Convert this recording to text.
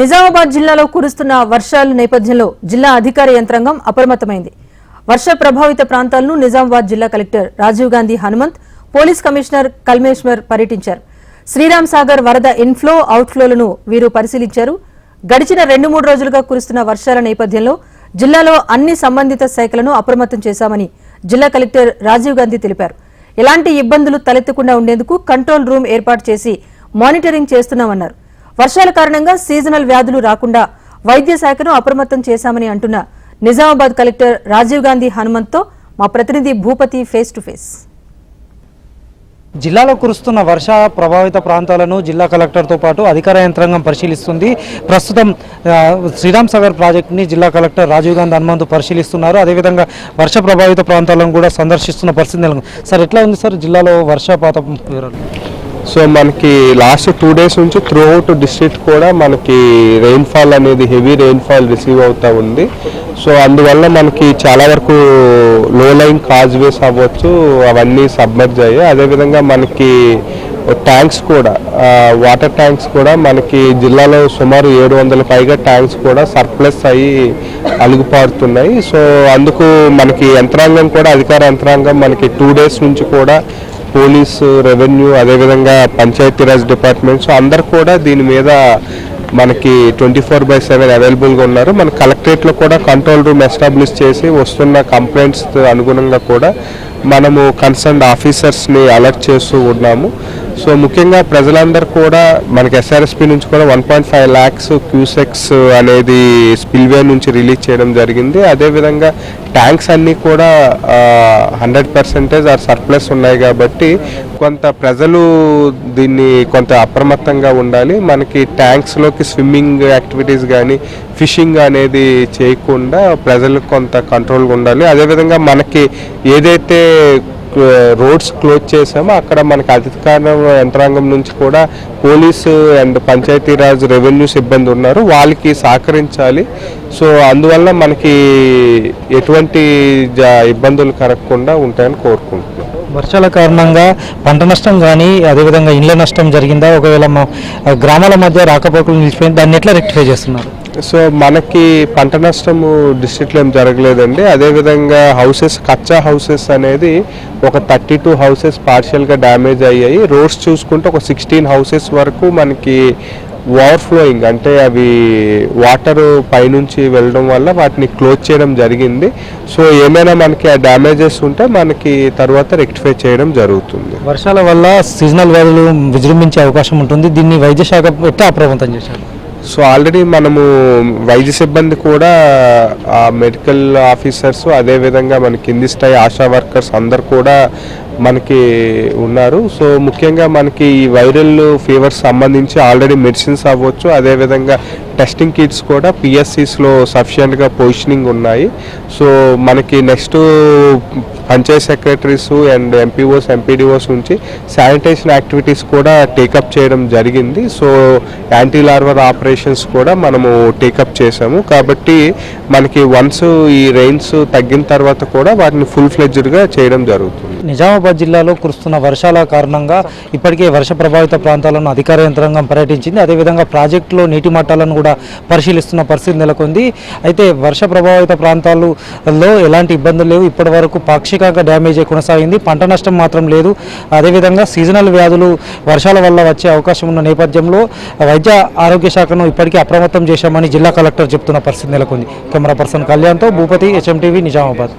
నిజామాబాద్ జిల్లాలో కురుస్తున్న వర్షాల నేపథ్యంలో జిల్లా అధికార యంత్రాంగం అప్రమత్తమైంది. వర్ష ప్రభావిత ప్రాంతాలను నిజామాబాద్ జిల్లా collector Rajiv Gandhi Hanumanth police commissioner Kalmeshwar పర్యటించారు. శ్రీరామ్ సాగర్ వరద ఇన్ఫ్లో అవుట్ఫ్లోలను వీరు పరిశీలించారు. గడిచిన రెండు మూడు రోజులుగా కురుస్తున్న వర్షాల నేపథ్యంలో జిల్లాలో అన్ని సంబంధిత శాఖలను అప్రమత్తం చేశామని జిల్లా కలెక్టర్ రాజీవ్ గాంధీ తెలిపారు. ఎలాంటి ఇబ్బందులు తలెత్తకుండా ఉండేందుకు కంట్రోల్ రూమ్ ఏర్పాటు చేసి మానిటరింగ్ చేస్తున్నామన్నారు. వర్షాల కారణంగా సీజనల్ వ్యాధులు రాకుండా వైద్య శాఖను అప్రమత్తం చేశామని అంటున్న నిజామాబాద్ కలెక్టర్ రాజీవ్ గాంధీ హనుమంత్తో మా ప్రతినిధి భూపతి ఫేస్ టు ఫేస్. జిల్లాలో కురుస్తున్న వర్ష ప్రభావిత ప్రాంతాలను జిల్లా కలెక్టర్తో పాటు అధికార యంత్రాంగం పరిశీలిస్తుంది. ప్రస్తుతం శ్రీరామ్ సాగర్ ప్రాజెక్టుని జిల్లా కలెక్టర్ రాజీవ్ గాంధీ హనుమంత్ పరిశీలిస్తున్నారు. అదేవిధంగా వర్ష ప్రభావిత ప్రాంతాలను కూడా సందర్శిస్తున్న పరిస్థితి సార్ ఎట్లా ఉంది సార్ జిల్లాలో వర్షపాతం వివరాలు? సో మనకి లాస్ట్ టూ డేస్ నుంచి త్రూ అవుట్ డిస్ట్రిక్ట్ కూడా మనకి రెయిన్ఫాల్ అనేది హెవీ రెయిన్ఫాల్ రిసీవ్ అవుతూ ఉంది. సో అందువల్ల మనకి చాలా వరకు లో లైన్ కాజ్వేస్ అవ్వచ్చు అవన్నీ సబ్మర్జ్ అయ్యాయి అదేవిధంగా మనకి ట్యాంక్స్ కూడా వాటర్ ట్యాంక్స్ కూడా మనకి జిల్లాలో సుమారు ఏడు వందల పైగా ట్యాంక్స్ కూడా సర్ప్లస్ అయ్యి అలుగుపారుతున్నాయి. సో అందుకు మనకి యంత్రాంగం కూడా అధికార యంత్రాంగం మనకి టూ డేస్ నుంచి కూడా పోలీసు రెవెన్యూ అదేవిధంగా పంచాయతీరాజ్ డిపార్ట్మెంట్స్ అందరు కూడా దీని మీద మనకి ట్వంటీ ఫోర్ బై సెవెన్ అవైలబుల్గా ఉన్నారు. మన కలెక్టరేట్లో కూడా కంట్రోల్ రూమ్ ఎస్టాబ్లిష్ చేసి వస్తున్న కంప్లైంట్స్ అనుగుణంగా కూడా మనము కన్సర్న్ ఆఫీసర్స్ని అలర్ట్ చేస్తూ ఉన్నాము. సో ముఖ్యంగా ప్రజలందరూ కూడా మనకి ఎస్ఆర్ఎస్పి నుంచి కూడా one point five lakhs cusecs అనేది స్పిల్వే నుంచి రిలీజ్ చేయడం జరిగింది. అదేవిధంగా ట్యాంక్స్ అన్నీ కూడా హండ్రెడ్ పర్సెంటేజ్ ఆర్ సర్ప్లస్ ఉన్నాయి కాబట్టి కొంత ప్రజలు దీన్ని కొంత అప్రమత్తంగా ఉండాలి. మనకి ట్యాంక్స్లోకి స్విమ్మింగ్ యాక్టివిటీస్ కానీ ఫిషింగ్ అనేది చేయకుండా ప్రజలకు కొంత కంట్రోల్గా ఉండాలి. అదేవిధంగా మనకి ఏదైతే రోడ్స్ క్లోజ్ చేసాము అక్కడ మనకి అధికార యంత్రాంగం నుంచి కూడా పోలీసు అండ్ పంచాయతీరాజ్ రెవెన్యూ సిబ్బంది ఉన్నారు. వాళ్ళకి సహకరించాలి. సో అందువల్ల మనకి ఎటువంటి ఇబ్బందులు కలగకుండా ఉంటాయని కోరుకుంటున్నాం. వర్షాల కారణంగా పంట నష్టం కానీ అదేవిధంగా ఇండ్ల నష్టం జరిగిందా? ఒకవేళ గ్రామాల మధ్య రాకపోకలు నిలిచిపోయింది దాన్ని ఎట్లా రెక్టిఫై చేస్తున్నారు? సో మనకి పంట నష్టము డిస్ట్రిక్ట్లో ఏం జరగలేదండి. అదేవిధంగా హౌసెస్ కచ్చా హౌసెస్ అనేది ఒక థర్టీ టూ హౌసెస్ పార్షియల్గా డ్యామేజ్ అయ్యాయి. రోడ్స్ చూసుకుంటే ఒక సిక్స్టీన్ హౌసెస్ వరకు మనకి ఓవర్ఫ్లోయింగ్ అంటే అవి వాటర్ పైనుంచి వెళ్ళడం వల్ల వాటిని క్లోజ్ చేయడం జరిగింది. సో ఏమైనా మనకి ఆ డ్యామేజెస్ ఉంటే మనకి తర్వాత రెక్టిఫై చేయడం జరుగుతుంది. వర్షాల వల్ల సీజనల్ వ్యాధులు విజృంభించే అవకాశం ఉంటుంది. దీన్ని వైద్య శాఖ ఎట్లా అప్రమత్తం చేశారు? సో ఆల్రెడీ మనము వైద్య సిబ్బంది కూడా ఆ మెడికల్ ఆఫీసర్స్ అదేవిధంగా మన కింది స్థాయి ఆశా వర్కర్స్ అందరు కూడా మనకి ఉన్నారు. సో ముఖ్యంగా మనకి ఈ వైరల్ ఫీవర్స్ సంబంధించి ఆల్రెడీ మెడిసిన్స్ అవ్వచ్చు. అదేవిధంగా టెస్టింగ్ కిట్స్ కూడా పిఎస్సిస్లో సఫిషియెంట్గా పొజిషనింగ్ ఉన్నాయి. సో మనకి next panchayat secretaries and MPOs MPDOs నుంచి శానిటేషన్ యాక్టివిటీస్ కూడా టేకప్ చేయడం జరిగింది. సో యాంటీ లార్వర్ ఆపరేషన్స్ కూడా మనము టేకప్ చేసాము కాబట్టి మనకి వన్స్ ఈ రెయిన్స్ తగ్గిన తర్వాత కూడా వాటిని ఫుల్ ఫ్లెడ్జ్డ్గా చేయడం జరుగుతుంది. నిజామాబాద్ జిల్లాలో కురుస్తున్న వర్షాల కారణంగా ఇప్పటికే వర్ష ప్రభావిత ప్రాంతాలను అధికార యంత్రాంగం పర్యటించింది. అదేవిధంగా ప్రాజెక్టులో నీటి మట్టాలను కూడా పరిశీలిస్తున్న పరిస్థితి నెలకొంది. అయితే వర్ష ప్రభావిత ప్రాంతాలలో ఎలాంటి ఇబ్బందులు లేవు. ఇప్పటి వరకు పాక్షికంగా డ్యామేజ్ కొనసాగింది. పంట నష్టం మాత్రం లేదు. అదేవిధంగా సీజనల్ వ్యాధులు వర్షాల వల్ల వచ్చే అవకాశం ఉన్న నేపథ్యంలో వైద్య ఆరోగ్య శాఖను ఇప్పటికే అప్రమత్తం చేశామని జిల్లా కలెక్టర్ చెప్తున్న పరిస్థితి నెలకొంది. కెమెరా పర్సన్ కళ్యాణ్తో భూపతి హెచ్ఎంటీవీ నిజామాబాద్.